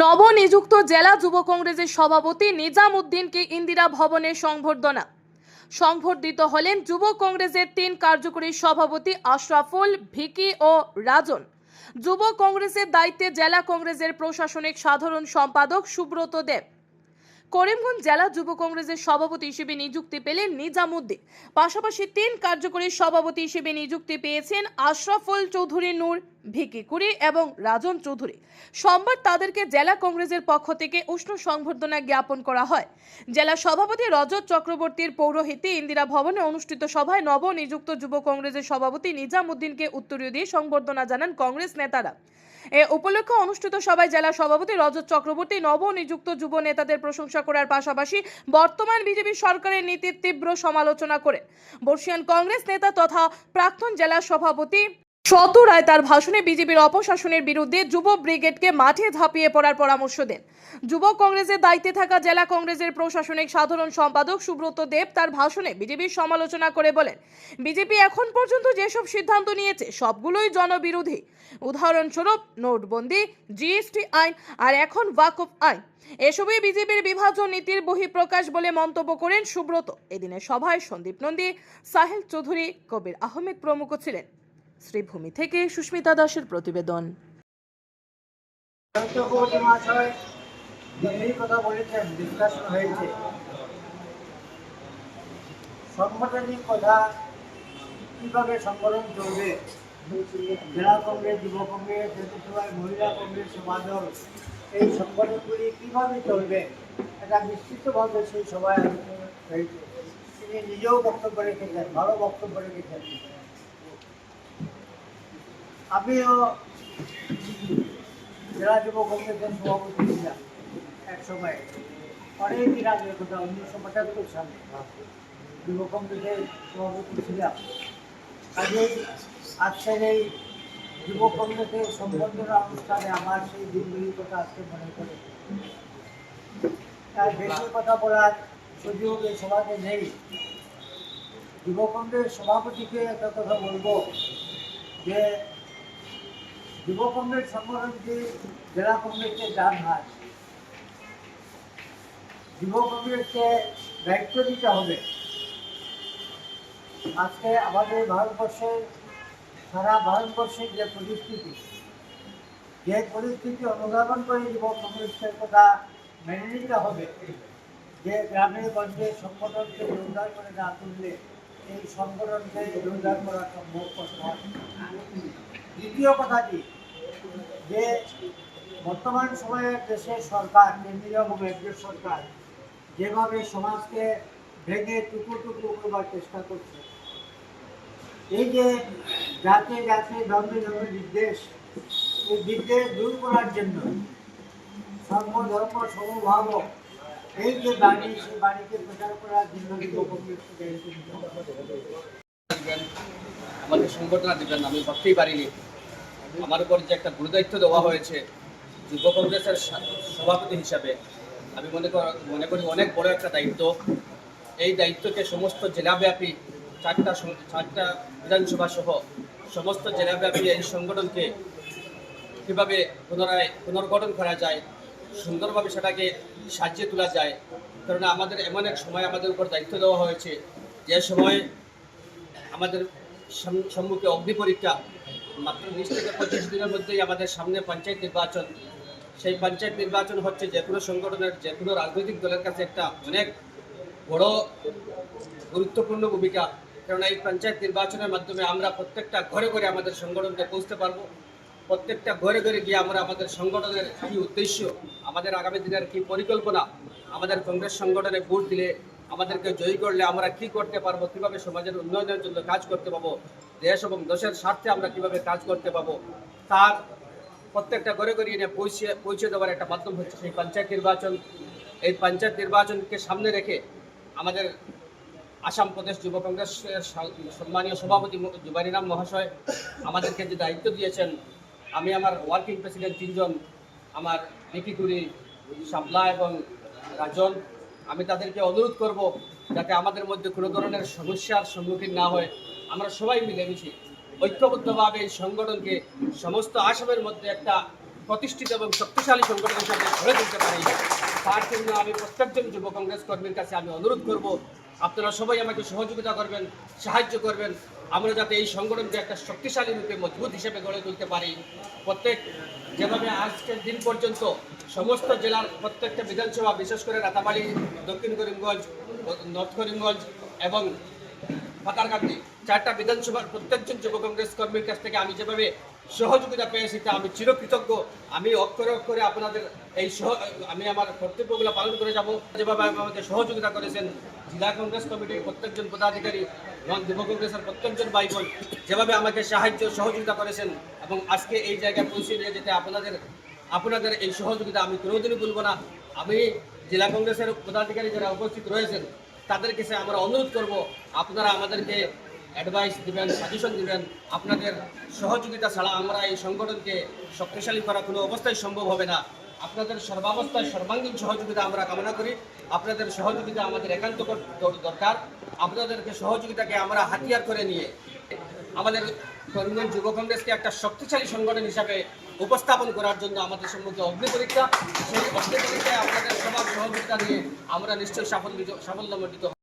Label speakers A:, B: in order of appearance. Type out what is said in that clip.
A: নবনিযুক্ত জেলা যুব কংগ্রেসের সভাপতি নিজাম উদ্দিনকে ইন্দিরা ভবনে সংবর্ধনা। সংবর্ধিত হলেন যুব কংগ্রেসের তিন কার্যকরী সভাপতি আশরাফুল, ভিকি ও রাজন। যুব কংগ্রেসের দায়িত্বে জেলা কংগ্রেসের প্রশাসনিক সাধারণ সম্পাদক সুব্রত দেব। করিমগঞ্জ জেলা যুব কংগ্রেসের সভাপতি হিসেবে নিযুক্তি পেলেন নিজামুদ্দিন। পাশাপাশি তিন কার্যকরী সভাপতি হিসেবে নিযুক্তি পেয়েছেন আশরাফুল চৌধুরী, নূর ভিকি কুরি এবং রাজন চৌধুরী। সোমবার তাদেরকে জেলা কংগ্রেসের পক্ষ থেকে উষ্ণ সংবর্ধনা জ্ঞাপন করা হয়। জেলা সভাপতি রজত চক্রবর্তীর পৌরোহিত্যে ইন্দিরা ভবনে অনুষ্ঠিত সভায় নবনিযুক্ত যুব কংগ্রেসের সভাপতি নিজামুদ্দিনকে উত্তরীয় দিয়ে সংবর্ধনা জানান কংগ্রেস নেতারা। এ উপলক্ষে অনুষ্ঠিত সভায় জেলা সভাপতি রজত চক্রবর্তী নবনিযুক্ত যুব নেতাদের প্রশংসা করার পাশাপাশি বর্তমান বিজেপি সরকারের নীতির তীব্র সমালোচনা করে বর্ষিয়ান কংগ্রেস নেতা তথা প্রাক্তন জেলা সভাপতি শত রায় তার ভাষণে বিজেপির অপশাসনের বিরুদ্ধে যুব ব্রিগেডকে মাঠে ঝাঁপিয়ে পড়ার পরামর্শ দেন। যুব কংগ্রেসের দায়িত্বে থাকা জেলা কংগ্রেসের প্রশাসনিক সাধারণ সম্পাদক সুব্রত দেব তার ভাষণে বিজেপির সমালোচনা করে বলেন, বিজেপি এখন পর্যন্ত যেসব সিদ্ধান্ত নিয়েছে, সবগুলোই জনবিরোধী। উদাহরণস্বরূপ নোটবন্দি, জিএসটি আইন আর এখন ওয়াকফ আইন। এসবই বিজেপির বিভাজন নীতির বহিঃপ্রকাশ বলে মন্তব্য করেন সুব্রত। এদিনের সভায় সন্দীপ নন্দী, সাহেল চৌধুরী, কবির আহমেদ প্রমুখ ছিলেন। শ্রীভূমি থেকে সুস্মিতা দাসের প্রতিবেদন।
B: কথা কথা সংগঠন চলবে? জেলা কংগ্রেস, যুব কংগ্রেস মহিলা কংগ্রেস সমাদল এই সংগঠনগুলি কীভাবে চলবে? এটা নিশ্চিতভাবে সেই আলোচনা হয়েছে। তিনি নিজেও বক্তব্য রেখেছেন, ভালো বক্তব্য রেখেছেন। আমিও জেলা যুব কংগ্রেসের সভাপতি ছিলাম এক সময় অনেক দিন আগের কথা উনিশশো পঁচাত্তর সালে যুব কংগ্রেসের সভাপতি ছিলাম। কাজে আজকের এই যুব কংগ্রেসের সম্বর্ধনা অনুষ্ঠানে আমার সেই দিনগুলির কথা আজকে মনে করে তার বেশি কথা বলার সুযোগ এই সভাতে নেই। যুব কংগ্রেস সভাপতিকে একটা কথা বলব যে যুব কংগ্রেস সংগঠনকে, জেলা যুব কংগ্রেসকে দায়িত্ব দিতে হবে। আজকে আমাদের সারা ভারতবর্ষের যে পরিস্থিতি যে পরিস্থিতি অনুধাবন করে যুব কংগ্রেসের কথা মেনে নিতে হবে। যে গ্রামে গঞ্জে সংগঠনকে জোরদার করে না তুললে, এই সংগঠনকে জোরদার করা সম্ভব দ্বিতীয় কথাটি, যে বর্তমান সময়ে দেশের সরকার, কেন্দ্রীয় এবং রাজ্যের সরকার যেভাবে সমাজকে ভেঙে টুকরো টুকরো করবার চেষ্টা করছে, এই যে জাতি জাতি, ধর্মে ধর্মে বিদ্বেষ, এই বিদ্বেষ দূর করার জন্য সর্বধর্ম সমভাব, এই যে বাণী, সেই বাণীকে প্রচার করার জন্য যুব কংগ্রেসকে দায়িত্ব নিতে হবে।
C: দিবেন আমাকে সংগঠনা দিবেন আমি ভাবতেই পারিনি। আমার উপর যে একটা গুরুদায়িত্ব দেওয়া হয়েছে যুব কংগ্রেসের সভাপতি হিসাবে, আমি মনে কর- মনে করি অনেক বড় একটা দায়িত্ব। এই দায়িত্বকে সমস্ত জেলাব্যাপী চারটা চারটা বিধানসভা সহ সমস্ত জেলাব্যাপী এই সংগঠনকে কীভাবে পুনরায় পুনর্গঠন করা যায়, সুন্দরভাবে সেটাকে সাজিয়ে তোলা যায়, কারণ আমাদের এমন এক সময় আমাদের উপর দায়িত্ব দেওয়া হয়েছে। যে সময় আমাদের সম্মুখে অগ্নি পরীক্ষা। মাত্র বিশ থেকে পঁচিশ দিনের মধ্যেই আমাদের সামনে পঞ্চায়েত নির্বাচন। সেই পঞ্চায়েত নির্বাচন হচ্ছে যে কোনো সংগঠনের, যে কোনো রাজনৈতিক দলের কাছে একটা অনেক বড় গুরুত্বপূর্ণ ভূমিকা। কারণ এই পঞ্চায়েত নির্বাচনের মাধ্যমে আমরা প্রত্যেকটা ঘরে ঘরে আমাদের সংগঠনকে পৌঁছতে পারব। প্রত্যেকটা ঘরে ঘরে গিয়ে আমরা আমাদের সংগঠনের কী উদ্দেশ্য, আমাদের আগামী দিনের কী পরিকল্পনা, আমাদের কংগ্রেস সংগঠনে ভোট দিলে আমাদেরকে জয়ী করলে আমরা কি করতে পারব, কীভাবে সমাজের উন্নয়নের জন্য কাজ করতে পাবো দেশ এবং দেশের স্বার্থে আমরা কীভাবে কাজ করতে পাবো তার প্রত্যেকটা ঘরে ঘরে এনে পৌঁছে পৌঁছে দেওয়ার একটা মাধ্যম হচ্ছে সেই পঞ্চায়েত নির্বাচন। এই পঞ্চায়েত নির্বাচনকে সামনে রেখে আমাদের আসাম প্রদেশ যুব কংগ্রেসের সম্মানীয় সভাপতি জুবানিরাম মহাশয় আমাদেরকে যে দায়িত্ব দিয়েছেন, আমি আমার ওয়ার্কিং প্রেসিডেন্ট তিনজন, আমার নিকিকুরি শাপলা এবং রাজন। আমি তাদেরকে অনুরোধ করব যাতে আমাদের মধ্যে কোনো ধরনের সমস্যার সম্মুখীন না হয়। আমরা সবাই মিলেমিশে ঐক্যবদ্ধভাবে এই সংগঠনকে সমস্ত আসামের মধ্যে একটা প্রতিষ্ঠিত এবং শক্তিশালী সংগঠন হিসাবে গড়ে তুলতে পারি। তার জন্য আমি প্রত্যেকজন যুব কংগ্রেস কর্মীর কাছে আমি অনুরোধ করব। আপনারা সবাই আমাকে সহযোগিতা করবেন, সাহায্য করবেন। আমরা যাতে এই সংগঠনকে একটা শক্তিশালী রূপে মজবুত হিসেবে গড়ে তুলতে পারি। প্রত্যেক, যেভাবে আজকের দিন পর্যন্ত সমস্ত জেলার প্রত্যেকটা বিধানসভা, বিশেষ করে রাতাবাড়ি দক্ষিণ করিমগঞ্জ, নর্থ করিমগঞ্জ এবং পাতারকান্দি চারটা বিধানসভার প্রত্যেকজন যুব কংগ্রেস কর্মীর কাছ থেকে আমি যেভাবে সহযোগিতা পেয়েছি তা আমি চিরকৃতজ্ঞ। আমি অক্ষরে অক্ষরে আপনাদের এই সহ, আমি আমার কর্তব্যগুলো পালন করে যাব। যেভাবে আমাদের সহযোগিতা করেছেন, জেলা কংগ্রেস কমিটির প্রত্যেকজন পদাধিকারী এবং যুব কংগ্রেসের প্রত্যেকজন ভাই বোন যেভাবে আমাকে সাহায্য, সহযোগিতা করেছেন এবং আজকে এই জায়গায় পৌঁছে নিয়ে যেতে আপনাদের আপনাদের এই সহযোগিতা আমি কোনোদিনই ভুলব না। আমি জেলা কংগ্রেসের পদাধিকারী যারা উপস্থিত রয়েছেন, তাদের কাছে আমরা অনুরোধ করব, আপনারা আমাদেরকে অ্যাডভাইস দিবেন সাজেশন দিবেন। আপনাদের সহযোগিতা ছাড়া আমরা এই সংগঠনকে শক্তিশালী করা কোনো অবস্থায় সম্ভব হবে না। আপনাদের সর্বাবস্থায় সর্বাঙ্গীন সহযোগিতা আমরা কামনা করি। আপনাদের সহযোগিতা আমাদের একান্ত দরকার। আপনাদেরকে সহযোগিতাকে আমরা হাতিয়ার করে নিয়ে আমাদের করিমগঞ্জ যুব কংগ্রেসকে একটা শক্তিশালী সংগঠন হিসাবে উপস্থাপন করার জন্য আমাদের সম্মুখে অগ্নি পরীক্ষা সেই অগ্নি পরীক্ষায় আপনাদের সবার সহযোগিতা নিয়ে আমরা নিশ্চয়ই সাফল্য সাফল্যমণ্ডিত।